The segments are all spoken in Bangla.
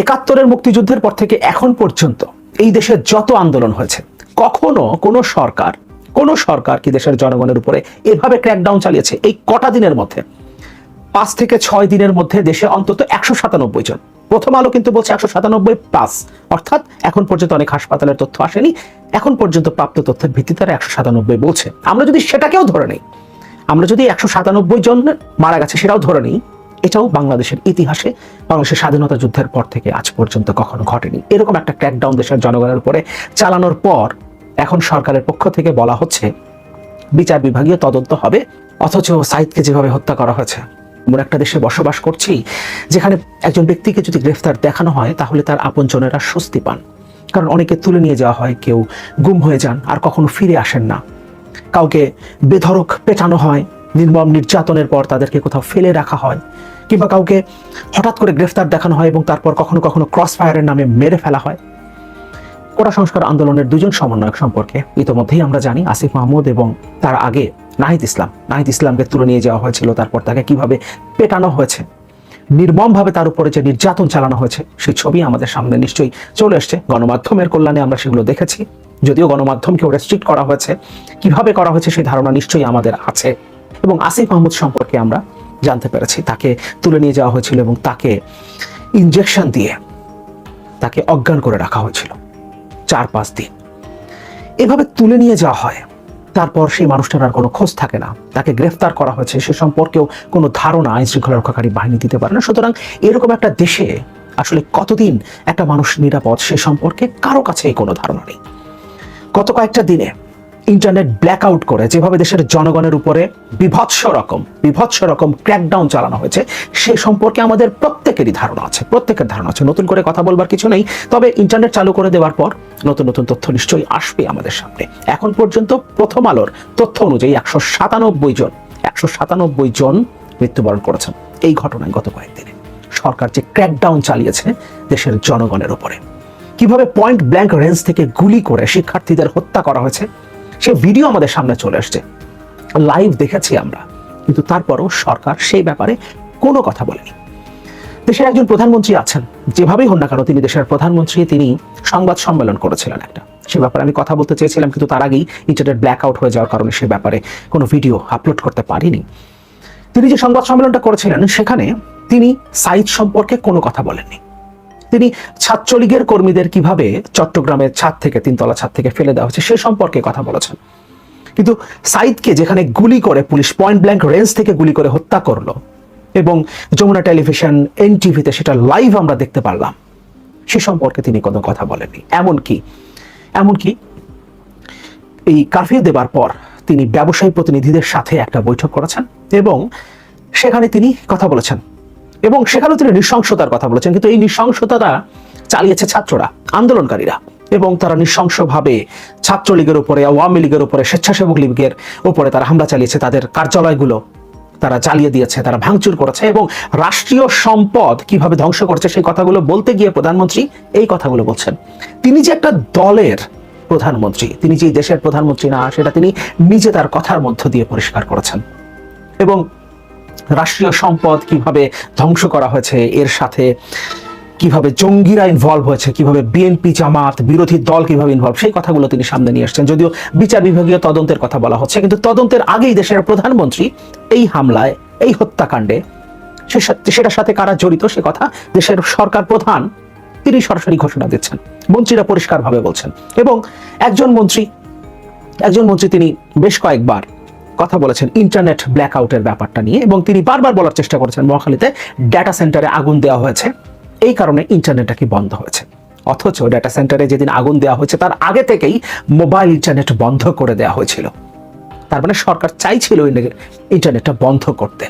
একাত্তরের মুক্তিযুদ্ধের পর থেকে এখন পর্যন্ত এই দেশে যত আন্দোলন হয়েছে, কখনো কোনো সরকার কোনো সরকার কি দেশের জনগণের উপরে এভাবে ক্র্যাকডাউন চালিয়েছে? এই কটা দিনের মধ্যে, পাঁচ থেকে ছয় দিনের মধ্যে দেশে অন্তত একশো সাতানব্বই জন। প্রথম আলো কিন্তু বলছে একশো সাতানব্বই প্লাস অর্থাৎ এখন পর্যন্ত অনেক হাসপাতালের তথ্য আসেনি, এখন পর্যন্ত প্রাপ্ত তথ্যের ভিত্তিতে তারা একশো সাতানব্বই বলছে। আমরা যদি সেটাকেও ধরে নেই, আমরা যদি একশো সাতানব্বই জন মারা গেছে সেটাও ধরে নিই এটাও বাংলাদেশের ইতিহাসে বাংলাদেশের স্বাধীনতা যুদ্ধের পর থেকে আজ পর্যন্ত কখনো ঘটেনি। এরকম একটা ক্র্যাকডাউন দেশের জনগণের উপরে চালানোর পর এখন সরকারের পক্ষ থেকে বলা হচ্ছে, বিচার বিভাগীয় তদন্ত হবে, অথচ সাইদকে যেভাবে হত্যা করা হয়েছে, এমন একটা দেশে বসবাস করছি, যেখানে একজন ব্যক্তিকে যদি গ্রেফতার দেখানো হয়, তাহলে তার আপনজনেরা স্বস্তি পান। কারণ অনেকে তুলে নিয়ে যাওয়া হয়, কেউ গুম হয়ে যান, আর কখনো ফিরে আসেন না। কাউকে বেধরক পেটানো হয় নির্মম নির্যাতনের পর তাদেরকে কোথাও ফেলে রাখা হয়, কিংবা কাউকে হঠাৎ করে গ্রেফতার দেখানো হয় এবং তারপর কখনো কখনো ক্রস ফায়ারের নামে মেরে ফেলা হয়। কোটা সংস্কার আন্দোলনের দুজন সমন্বয়ক সম্পর্কে ইতোমধ্যেই আমরা জানি, আসিফ মাহমুদ এবং তার আগে নাহিদ ইসলাম। নাহিদ ইসলামকে তুলে নিয়ে যাওয়া হয়েছিল, তারপর তাকে কীভাবে পেটানো হয়েছে, নির্মমভাবে তার উপরে যে নির্যাতন চালানো হয়েছে সেই ছবি আমাদের সামনে নিশ্চয়ই চলে এসছে। গণমাধ্যমের কল্যাণে আমরা সেগুলো দেখেছি, যদিও গণমাধ্যমকেও রেস্ট্রিক্ট করা হয়েছে। কীভাবে করা হয়েছে সেই ধারণা নিশ্চয়ই আমাদের আছে। এবং আসিফ মাহমুদ সম্পর্কে আমরা জানতে পেরেছি। তাকে তুলে নিয়ে যাওয়া হয়েছিল এবং তাকে ইনজেকশন দিয়ে তাকে অজ্ঞান করে রাখা হয়েছিল চার পাঁচ দিন। এভাবে তুলে নিয়ে যাওয়া হয়, তারপর সেই মানুষটার আর কোনো খোঁজ থাকে না। তাকে গ্রেফতার করা হয়েছে, সে সম্পর্কেও কোনো ধারণা আইন শৃঙ্খলা রক্ষাকারী বাহিনী দিতে পারে না। সুতরাং এরকম একটা দেশে আসলে কতদিন একটা মানুষ নিরাপদ, সে সম্পর্কে কারও কাছেই কোনো ধারণা নেই। গত কয়েকটা দিনে ইন্টারনেট ব্ল্যাক আউট করে, যেভাবে দেশের জনগণের উপরে বিভৎস রকম বিভৎস রকম ক্র্যাকডাউন চালানো হয়েছে সে সম্পর্কে আমাদের প্রত্যেকেরই ধারণা আছে, প্রত্যেকের ধারণা আছে। নতুন করে কথা বলবার কিছু নেই, তবে ইন্টারনেট চালু করে দেওয়ার পর নতুন নতুন তথ্য নিশ্চয়ই আসবে আমাদের সামনে। এখন পর্যন্ত প্রথম আলোর তথ্য অনুযায়ী একশো সাতানব্বই জন, একশো সাতানব্বই জন মৃত্যুবরণ করেছেন এই ঘটনায় গত কয়েকদিনে। সরকার যে ক্র্যাকডাউন চালিয়েছে দেশের জনগণের উপরে। কীভাবে পয়েন্ট ব্ল্যাঙ্ক রেঞ্জ থেকে গুলি করে শিক্ষার্থীদের হত্যা করা হয়েছে সে ভিডিও আমাদের সামনে চলে আসছে। লাইভ দেখেছি আমরা, কিন্তু তারপরও সরকার সেই ব্যাপারে কোনো কথা বলেনি। দেশের একজন প্রধানমন্ত্রী আছেন, যেভাবেই হন না কেন তিনি দেশের প্রধানমন্ত্রী, তিনি সংবাদ সম্মেলন করেছিলেন একটা। সে ব্যাপারে আমি কথা বলতে চেয়েছিলাম, কিন্তু তার আগেই ইন্টারনেট ব্ল্যাক আউট হয়ে যাওয়ার কারণে সে ব্যাপারে কোনো ভিডিও আপলোড করতে পারিনি। তিনি যে সংবাদ সম্মেলনটা করেছিলেন, সেখানে তিনি সাইজ সম্পর্কে কোনো কথা বলেননি। তিনি ছাত্রলীগের কর্মীদের কীভাবে চট্টগ্রামের ছাদ থেকে, তিনতলা ছাদ থেকে ফেলে দেওয়া হচ্ছে সে সম্পর্কে কথা বলেছেন। কিন্তু সাইদকে যেখানে গুলি করে পুলিশ পয়েন্ট ব্ল্যাঙ্ক রেঞ্জ থেকে গুলি করে হত্যা করল এবং যমুনা টেলিভিশন এনটিভিতে সেটা লাইভ আমরা দেখতে পারলাম, সে সম্পর্কে তিনি কোনো কথা বলেননি। এমনকি এমনকি এই কারফিউ দেবার পর তিনি ব্যবসায়ী প্রতিনিধিদের সাথে একটা বৈঠক করেছেন এবং সেখানে তিনি কথা বলেছেন। এবং সেখানেও তিনি নৃশংসতার কথা বলেছেন। কিন্তু এই নৃশংসতাটা চালিয়েছে ছাত্ররা, আন্দোলনকারীরা। এবং তারা নৃশংসভাবে ছাত্রলীগের উপরে, আওয়ামী লীগের উপরে, স্বেচ্ছাসেবক লীগের উপরে তারা হামলা চালিয়েছে। তাদের কার্যালয়গুলো তারা জ্বালিয়ে দিয়েছে, তারা ভাঙচুর করেছে এবং রাষ্ট্রীয় সম্পদ কীভাবে ধ্বংস করছে সেই কথাগুলো বলতে গিয়ে প্রধানমন্ত্রী এই কথাগুলো বলছেন। তিনি যে একটা দলের প্রধানমন্ত্রী, তিনি যে দেশের প্রধানমন্ত্রী না, সেটা তিনি নিজে তার কথার মধ্য দিয়ে পরিষ্কার করেছেন। এবং রাষ্ট্রীয় সম্পদ কীভাবে ধ্বংস করা হয়েছে, এর সাথে কীভাবে জঙ্গিরা ইনভলভ হয়েছে, কীভাবে বিএনপি জামাত, বিরোধী দল কীভাবে ইনভলভ সেই কথাগুলো তিনি সামনে নিয়ে আসছেন যদিও বিচার বিভাগীয় তদন্তের কথা বলা হচ্ছে, কিন্তু তদন্তের আগেই দেশের প্রধানমন্ত্রী এই হামলায়, এই হত্যাকাণ্ডে সে- সেটার সাথে কারা জড়িত সে কথা দেশের সরকার প্রধান, তিনি সরাসরি ঘোষণা দিচ্ছেন। মন্ত্রীরা পরিষ্কারভাবে বলছেন। এবং একজন মন্ত্রী একজন মন্ত্রী তিনি বেশ কয়েকবার কথা বলেছেন ইন্টারনেট ব্ল্যাক আউটের ব্যাপারটা নিয়ে এবং তিনি বারবার বলার চেষ্টা করেছেন মহাখালীতে ডেটা সেন্টারে আগুন দেওয়া হয়েছে। এই কারণে ইন্টারনেটটা কি বন্ধ হয়েছে? অথচ ডেটা সেন্টারে যেদিন আগুন দেওয়া হয়েছে, তার আগে থেকেই মোবাইল ইন্টারনেট বন্ধ করে দেওয়া হয়েছিল। তার মানে সরকার চাইছিল ইন্টারনেটটা বন্ধ করতে।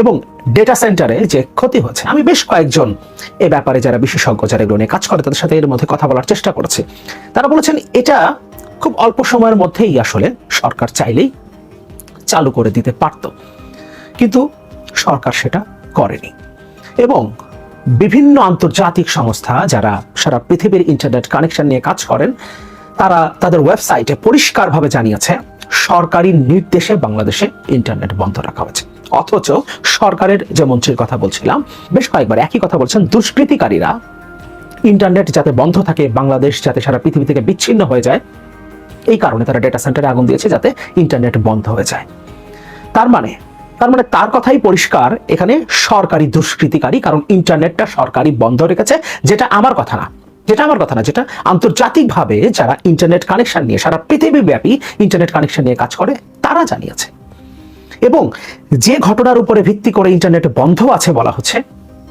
এবং ডেটা সেন্টারে যে ক্ষতি হচ্ছে আমি বেশ কয়েকজন এ ব্যাপারে যারা বিশেষজ্ঞ, যারা এগুলো নিয়ে কাজ করে, তাদের সাথে এর মধ্যে কথা বলার চেষ্টা করেছে। তারা বলেছেন, এটা খুব অল্প সময়ের মধ্যেই আসলে সরকার চাইলেই চালু করে দিতে পারত। কিন্তু সরকার সেটা করেনি এবং বিভিন্ন আন্তর্জাতিক সংস্থা যারা সারা পৃথিবীর ইন্টারনেট কানেকশন নিয়ে কাজ করেন, তারা তাদের ওয়েবসাইটে পরিষ্কারভাবে জানিয়েছে, সরকারি নির্দেশে বাংলাদেশে ইন্টারনেট বন্ধ রাখা হয়েছে। অথচ সরকারের যে মন্ত্রীর কথা বলছিলাম, বেশ কয়েকবার একই কথা বলছেন, দুষ্কৃতিকারীরা ইন্টারনেট যাতে বন্ধ থাকে, বাংলাদেশ যাতে সারা পৃথিবী থেকে বিচ্ছিন্ন হয়ে যায় এই কারণে তারা ডেটা সেন্টারে আগুন দিয়েছে যাতে ইন্টারনেট বন্ধ হয়ে যায়। তার মানে তার মানে তার কথাই পরিষ্কার, এখানে সরকারি দুষ্কৃতিকারী, কারণ ইন্টারনেটটা সরকারি বন্ধ রেখেছে, যেটা আমার কথা না। যেটা আমার কথা না, যেটা আন্তর্জাতিকভাবে যারা ইন্টারনেট কানেকশন নিয়ে, সারা পৃথিবীব্যাপী ইন্টারনেট কানেকশন নিয়ে কাজ করে, তারা জানিয়েছে। এবং যে ঘটনার উপরে ভিত্তি করে ইন্টারনেট বন্ধ আছে বলা হচ্ছে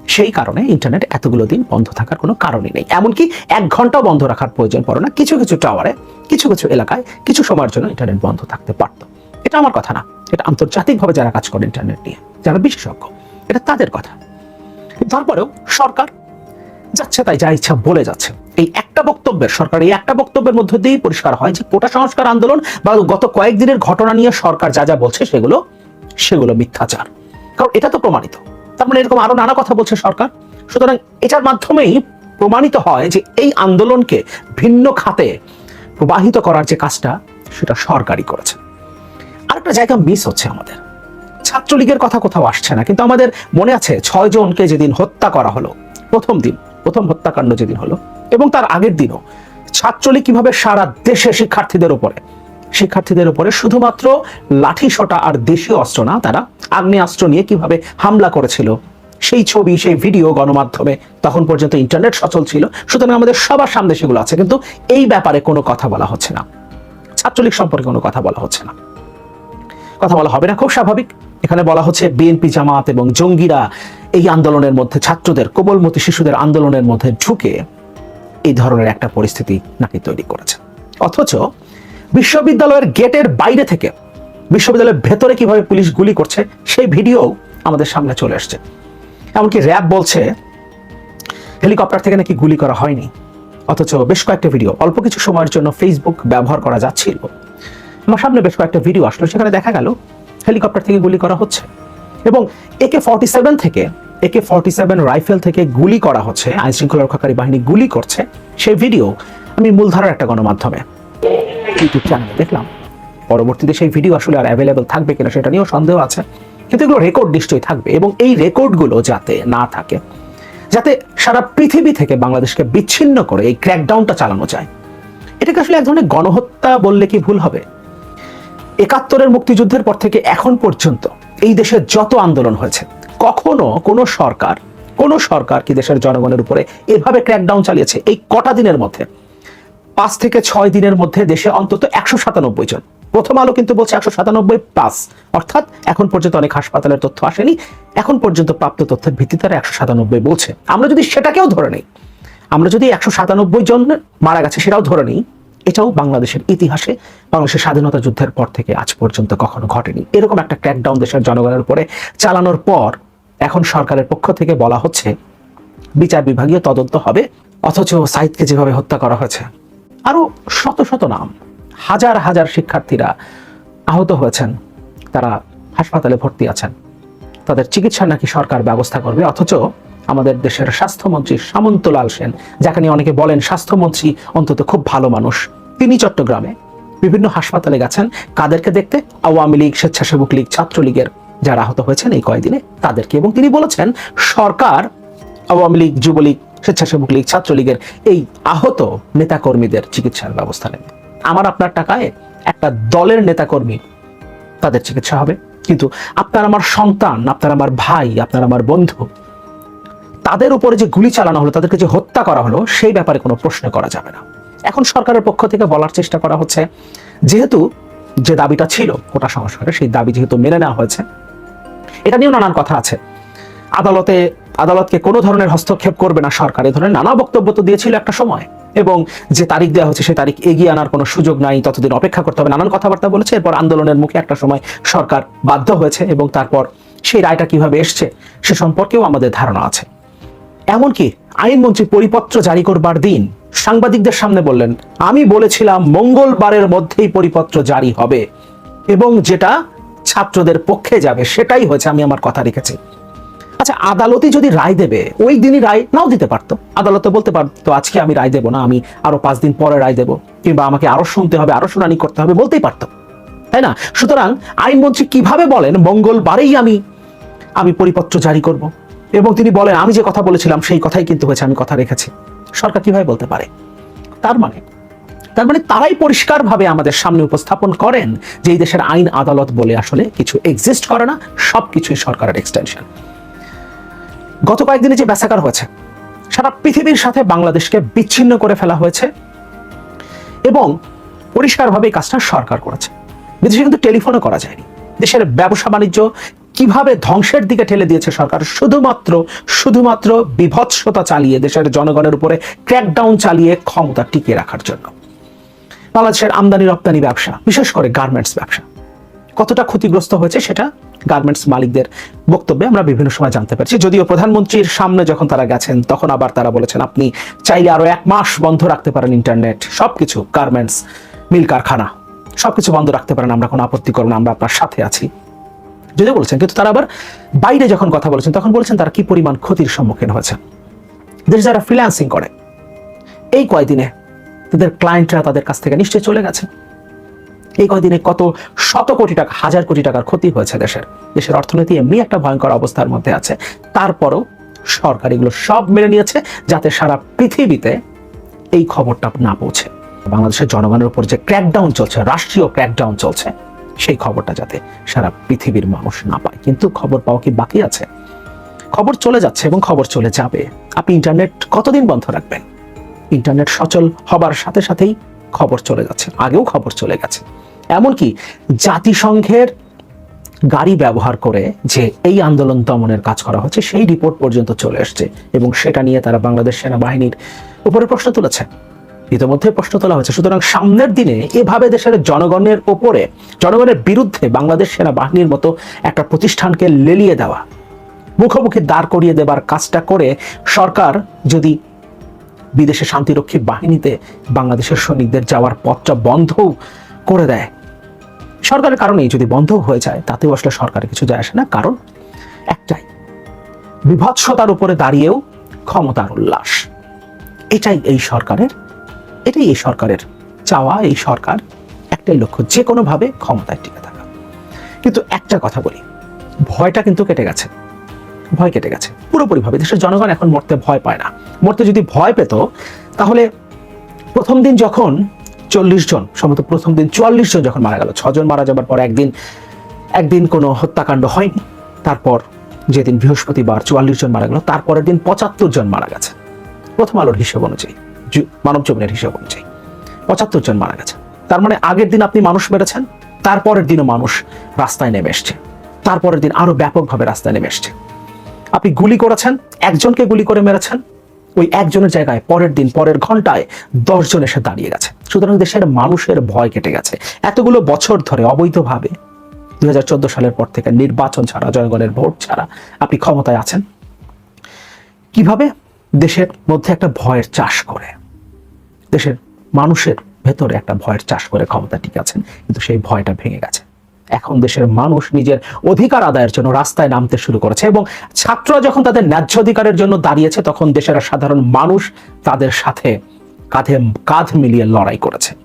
সেই কারণে ইন্টারনেট এতগুলো দিন বন্ধ থাকার কোনো কারণই নেই। এমনকি এক ঘন্টাও বন্ধ রাখার প্রয়োজন পড়ে না। কিছু কিছু টাওয়ারে কিছু কিছু এলাকায় কিছু সময়ের জন্য ইন্টারনেট বন্ধ থাকতে পারত। এটা আমার কথা না। এটা আন্তর্জাতিকভাবে যারা কাজ করে ইন্টারনেট নিয়ে, যারা বিশেষজ্ঞ, এটা তাদের কথা। তারপরেও সরকার যাচ্ছে তাই যা ইচ্ছা বলে যাচ্ছে। এই একটা বক্তব্যের, সরকার এই একটা বক্তব্যের মধ্যে দিয়েই পরিষ্কার হয় যে কোটা সংস্কার আন্দোলন বা গত কয়েকদিনের ঘটনা নিয়ে সরকার যা যা বলছে সেগুলো সেগুলো মিথ্যাচার। কারণ এটা তো প্রমাণিত। তার মানে এরকম আরও নানা কথা বলছে সরকার। সুতরাং এটার মাধ্যমেই প্রমাণিত হয় যে এই আন্দোলনকে ভিন্ন খাতে প্রবাহিত করার যে কাজটা, সেটা সরকারই করেছে। আরেকটা জায়গা মিস হচ্ছে আমাদের। ছাত্রলীগের কথা কোথাও আসছে না, কিন্তু আমাদের মনে আছে ছয় জনকে যেদিন হত্যা করা হলো, প্রথম দিন, প্রথম হত্যাকাণ্ড যেদিন হলো, এবং তার আগের দিনও। ছাত্রলীগ কীভাবে সারা দেশে শিক্ষার্থীদের উপরে শিক্ষার্থীদের উপরে শুধুমাত্র লাঠি সোটা আর দেশীয় অস্ত্র না, তারা আগ্নেয়াস্ত্র নিয়ে কীভাবে হামলা করেছিল? সেই ছবি, সেই ভিডিও গণমাধ্যমে তখন পর্যন্ত ইন্টারনেট সচল ছিল। সুতরাং আমাদের সবার সামনে সেগুলো আছে, কিন্তু এই ব্যাপারে কোনো কথা বলা হচ্ছে না। ছাত্রলীগ সম্পর্কে কোনো কথা বলা হচ্ছে না। কথা বলা হবে না, খুব স্বাভাবিক। এখানে বলা হচ্ছে বিএনপি জামাত এবং জঙ্গিরা এই আন্দোলনের মধ্যে, ছাত্রদের, কোমলমতি শিশুদের আন্দোলনের মধ্যে ঢুকে এই ধরনের একটা পরিস্থিতি নাকি তৈরি করেছে। অথচ বিশ্ববিদ্যালয়ের গেটের বাইরে থেকে বিশ্ববিদ্যালয়ের ভেতরে কীভাবে পুলিশ গুলি করছে, সেই ভিডিও আমাদের সামনে চলে আসছে। এমনকি র্যাব বলছে, হেলিকপ্টার থেকে নাকি গুলি করা হয়নি। অথচ বেশ কয়েকটা ভিডিও, অল্প কিছু সময়ের জন্য ফেসবুক ব্যবহার করা যাচ্ছিল। আমার সামনে বেশ কয়েকটা ভিডিও আসলো, সেখানে দেখা গেল হেলিকপ্টার থেকে গুলি করা হচ্ছে এবং একে ফর্টি সেভেন থেকে একে ফর্টি সেভেন রাইফেল থেকে গুলি করা হচ্ছে আইন শৃঙ্খলা রক্ষাকারী বাহিনী গুলি করছে। সেই ভিডিও আমি মূলধারার একটা গণমাধ্যমে ইউটিউব চ্যানেলে দেখলাম। পরবর্তীতে সেই ভিডিও আসলে আর অ্যাভেলেবেল থাকবে কিনা সেটা নিয়েও সন্দেহ আছে। কিন্তু এগুলো রেকর্ড নিশ্চয়ই থাকবে এবং এই রেকর্ডগুলো যাতে না থাকে, যাতে সারা পৃথিবী থেকে বাংলাদেশকে বিচ্ছিন্ন করে এই ক্র্যাকডাউনটা চালানো যায়। এটাকে আসলে এক ধরনের গণহত্যা বললে কি ভুল হবে? একাত্তরের মুক্তিযুদ্ধের পর থেকে এখন পর্যন্ত এই দেশে যত আন্দোলন হয়েছে, কখনো কোনো সরকার কোনো সরকার কি দেশের জনগণের উপরে এভাবে ক্র্যাকডাউন চালিয়েছে? এই কটা দিনের মধ্যে, পাঁচ থেকে ছয় দিনের মধ্যে দেশে অন্তত একশো সাতানব্বই জন প্রথম আলো কিন্তু বলছে একশো সাতানব্বই পাস। অর্থাৎ এখন পর্যন্ত অনেক হাসপাতালের তথ্য আসেনি। এখন পর্যন্ত প্রাপ্ত তথ্যের ভিত্তিতে তারা একশো সাতানব্বই বলছে। আমরা যদি সেটাকেও ধরে নেই, আমরা যদি একশো সাতানব্বই জন মারা গেছে সেটাও ধরে নিই, এটাও বাংলাদেশের ইতিহাসে, বাংলাদেশের স্বাধীনতা যুদ্ধের পর থেকে আজ পর্যন্ত কখনো ঘটেনি। এরকম একটা ক্র্যাকডাউন দেশের জনগণের উপরে চালানোর পর এখন সরকারের পক্ষ থেকে বলা হচ্ছে, বিচার বিভাগীয় তদন্ত হবে, অথচ সাইদকে যেভাবে হত্যা করা হয়েছে, আরও শত শত নাম। হাজার হাজার শিক্ষার্থীরা আহত হয়েছেন। তারা হাসপাতালে ভর্তি আছেন। তাদের চিকিৎসার নাকি সরকার ব্যবস্থা করবে? অথচ আমাদের দেশের স্বাস্থ্যমন্ত্রী সামন্তলাল সেন, যাকে নিয়ে অনেকে বলেন স্বাস্থ্যমন্ত্রী অন্তত খুব ভালো মানুষ, তিনি চট্টগ্রামে বিভিন্ন হাসপাতালে গেছেন। কাদেরকে দেখতে? আওয়ামী লীগ, স্বেচ্ছাসেবক লীগ, ছাত্রলীগের যারা আহত হয়েছেন এই কয়দিনে তাদেরকে। এবং তিনি বলেছেন, সরকার, আওয়ামী লীগ, যুবলীগ, স্বেচ্ছাসেবক লীগ, ছাত্রলীগের এই আহত নেতাকর্মীদের চিকিৎসার ব্যবস্থা নেবে। আমার আপনার টাকায় একটা দলের নেতাকর্মী তাদের চিকিৎসা হবে। কিন্তু আপনার আমার সন্তান, আপনার আমার ভাই, আপনার আমার বন্ধু, তাদের উপরে যে গুলি চালানো হলো, তাদেরকে যে হত্যা করা হলো, সেই ব্যাপারে কোনো প্রশ্ন করা যাবে না। এখন সরকারের পক্ষ থেকে বলার চেষ্টা করা হচ্ছে, যেহেতু যে দাবিটা ছিল কোটা সংস্কারে সেই দাবি যেহেতু মেনে নেওয়া হয়েছে, এটা নিয়েও নানান কথা আছে। আদালতে আদালতকে কোনো ধরনের হস্তক্ষেপ করবে না সরকার। এ ধরনের নানা বক্তব্য তো দিয়েছিল একটা সময়। এবং যে তারিখ দেওয়া হচ্ছে সেই তারিখ এগিয়ে আনার কোনো সুযোগ নাই, ততদিন অপেক্ষা করতে হবে। নানান কথাবার্তা বলেছে, এরপর আন্দোলনের মুখে একটা সময় সরকার বাধ্য হয়েছে এবং তারপর সেই রায়টা কীভাবে এসছে সে সম্পর্কেও আমাদের ধারণা আছে। এমনকি আইনমন্ত্রী পরিপত্র জারি করবার দিন সাংবাদিকদের সামনে বললেন, আমি বলেছিলাম মঙ্গলবারের মধ্যেই পরিপত্র জারি হবে এবং যেটা ছাত্রদের পক্ষে যাবে সেটাই হয়েছে। আমি আমার কথা রেখেছি। আচ্ছা আদালতে যদি রায় দেবে, ওই দিনই রায় নাও দিতে পারতো। আদালতে বলতে পারতো আজকে আমি রায় দেবো না, আমি আরও পাঁচ দিন পরে রায় দেবো। কিংবা আমাকে আরও শুনতে হবে, আরও শুনানি করতে হবে, বলতেই পারতো। তাই না? সুতরাং আইনমন্ত্রী কীভাবে বলেন, মঙ্গলবারেই আমি আমি পরিপত্র জারি করব এবং তিনি বলেন, আমি যে কথা বলেছিলাম, সেই কথাই কিন্তু হয়েছে, আমি কথা রেখেছি। সরকার কীভাবে বলতে পারে? তার মানে তার মানে তারাই পরিষ্কারভাবে আমাদের সামনে উপস্থাপন করেন যে এই দেশের আইন আদালত বলে আসলে কিছু এক্সিস্ট করে না, সবকিছুই সরকারের এক্সটেনশন গত কয়েকদিনে যে ব্যাসাকার হয়েছে, সারা পৃথিবীর সাথে বাংলাদেশকে বিচ্ছিন্ন করে ফেলা হয়েছে এবং পরিষ্কারভাবে এই কাজটা সরকার করেছে। বিদেশে কিন্তু টেলিফোনও করা যায়নি। দেশের ব্যবসা বাণিজ্য কীভাবে ধ্বংসের দিকে ঠেলে দিয়েছে সরকার, শুধুমাত্র শুধুমাত্র বিভৎসতা চালিয়ে দেশের জনগণের উপরে ক্র্যাকডাউন চালিয়ে ক্ষমতা টিকিয়ে রাখার জন্য। বাংলাদেশের আমদানি রপ্তানি ব্যবসা, বিশেষ করে গার্মেন্টস ব্যবসা কতটা ক্ষতিগ্রস্ত হয়েছে সেটা গার্মেন্টস মালিকদের বক্তব্যে আমরা বিভিন্ন সময় জানতে পারছি। যদিও প্রধানমন্ত্রীর সামনে যখন তারা গেছেন, তখন আবার তারা বলেছেন, আপনি চাইলে আরও এক মাস বন্ধ রাখতে পারেন ইন্টারনেট সবকিছু গার্মেন্টস মিল কারখানা, সবকিছু বন্ধ রাখতে পারেন, আমরা কোনো আপত্তি করব না, আমরা আপনার সাথে আছি। যদিও বলেছেন, কিন্তু তারা আবার বাইরে যখন কথা বলেছেন, তখন বলেছেন তারা কি পরিমাণ ক্ষতির সম্মুখীন হয়েছে দেশ যারা ফ্রিল্যান্সিং করে, এই কয়দিনে তাদের ক্লায়েন্টরা তাদের কাছ থেকে নিশ্চয়ই চলে গেছে। এই কয়দিনে কত শত কোটি টাকা, হাজার কোটি টাকার ক্ষতি হয়েছে দেশের। দেশের অর্থনীতি এমনি একটা ভয়ঙ্কর অবস্থার মধ্যে আছে। তারপরও সরকার এগুলো সব মেনে নিয়েছে যাতে সারা পৃথিবীতে এই খবরটা না পৌঁছে। বাংলাদেশের জনগণের উপর যে ক্র্যাকডাউন চলছে, রাষ্ট্রীয় ক্র্যাকডাউন চলছে, সেই খবরটা যাতে সারা পৃথিবীর মানুষ না পায়। কিন্তু খবর পাওয়া কি বাকি আছে? খবর চলে যাচ্ছে এবং খবর চলে যাবে। আপনি ইন্টারনেট কতদিন বন্ধ রাখবেন? ইন্টারনেট সচল হবার সাথে সাথেই খবর চলে যাচ্ছে, আগেও খবর চলে গেছে। এমনকি জাতিসংঘের গাড়ি ব্যবহার করে যে এই আন্দোলন দমনের কাজ করা হচ্ছে, সেই রিপোর্ট পর্যন্ত চলে এসছে এবং সেটা নিয়ে তারা বাংলাদেশ সেনাবাহিনীর উপরে প্রশ্ন তুলেছে। ইতিমধ্যে প্রশ্ন তোলা হয়েছে, সুতরাং সামনের দিনে এভাবে দেশের জনগণের ওপরে, জনগণের বিরুদ্ধে বাংলাদেশ সেনাবাহিনীর মতো একটা প্রতিষ্ঠানকে লেলিয়ে দেওয়া, মুখোমুখি দাঁড় করিয়ে দেবার কাজটা করে সরকার যদি বিদেশে শান্তিরক্ষী বাহিনীতে বাংলাদেশের সৈনিকদের যাওয়ার পথটা বন্ধ করে দেয়। সরকারের কারণেই যদি বন্ধ হয়ে যায়, তাতেও আসলে সরকারের কিছু যায় আসে না। কারণ একটাই, বিভৎসতার উপরে দাঁড়িয়েও ক্ষমতার উল্লাস। এটাই এই সরকারের, এটাই এই সরকারের চাওয়া। এই সরকার একটাই লক্ষ্য যে কোনোভাবে ক্ষমতায় টিকে থাকা। কিন্তু একটা কথা বলি, ভয়টা কিন্তু কেটে গেছে। ভয় কেটে গেছে। পুরোপুরিভাবে দেশের জনগণ এখন মরতে ভয় পায় না। মরতে যদি ভয় পেত, তাহলে প্রথম দিন যখন চল্লিশ জন, সম্ভবত প্রথম দিন চুয়াল্লিশ জন যখন মারা গেল ছজন মারা যাবার পর একদিন একদিন কোনো হত্যাকাণ্ড হয়নি। তারপর যেদিন বৃহস্পতিবার চুয়াল্লিশ জন মারা গেল, তারপরের দিন পঁচাত্তর জন মারা গেছে। প্রথম আলোর হিসেব অনুযায়ী মানব জীবনের হিসেব অনুযায়ী, পঁচাত্তর জন মারা গেছে। তার মানে আগের দিন আপনি মানুষ মেরেছেন, তারপরের দিনও মানুষ রাস্তায় নেমে এসছে। তারপরের দিন আরও ব্যাপকভাবে রাস্তায় নেমে এসছে। আপনি গুলি করেছেন, একজনকে গুলি করে মেরেছেন, ওই একজনের জায়গায় পরের দিন, পরের ঘন্টায় দশজন এসে দাঁড়িয়ে গেছে। সুতরাং দেশের মানুষের ভয় কেটে গেছে। এতগুলো বছর ধরে অবৈধভাবে দুই হাজার চোদ্দ সালের পর থেকে নির্বাচন ছাড়া, জনগণের ভোট ছাড়া আপনি ক্ষমতায় আছেন। কীভাবে দেশের মধ্যে একটা ভয়ের চাষ করে? দেশের মানুষের ভেতরে একটা ভয়ের চাষ করে ক্ষমতা টিকে আছেন, কিন্তু সেই ভয়টা ভেঙে গেছে। এখন দেশের মানুষ নিজের অধিকার আদায়ের জন্য রাস্তায় নামতে শুরু করেছে এবং ছাত্ররা যখন তাদের ন্যায্য অধিকারের জন্য দাঁড়িয়েছে, তখন দেশের সাধারণ মানুষ তাদের সাথে কাঁধে কাঁধ মিলিয়ে লড়াই করেছে।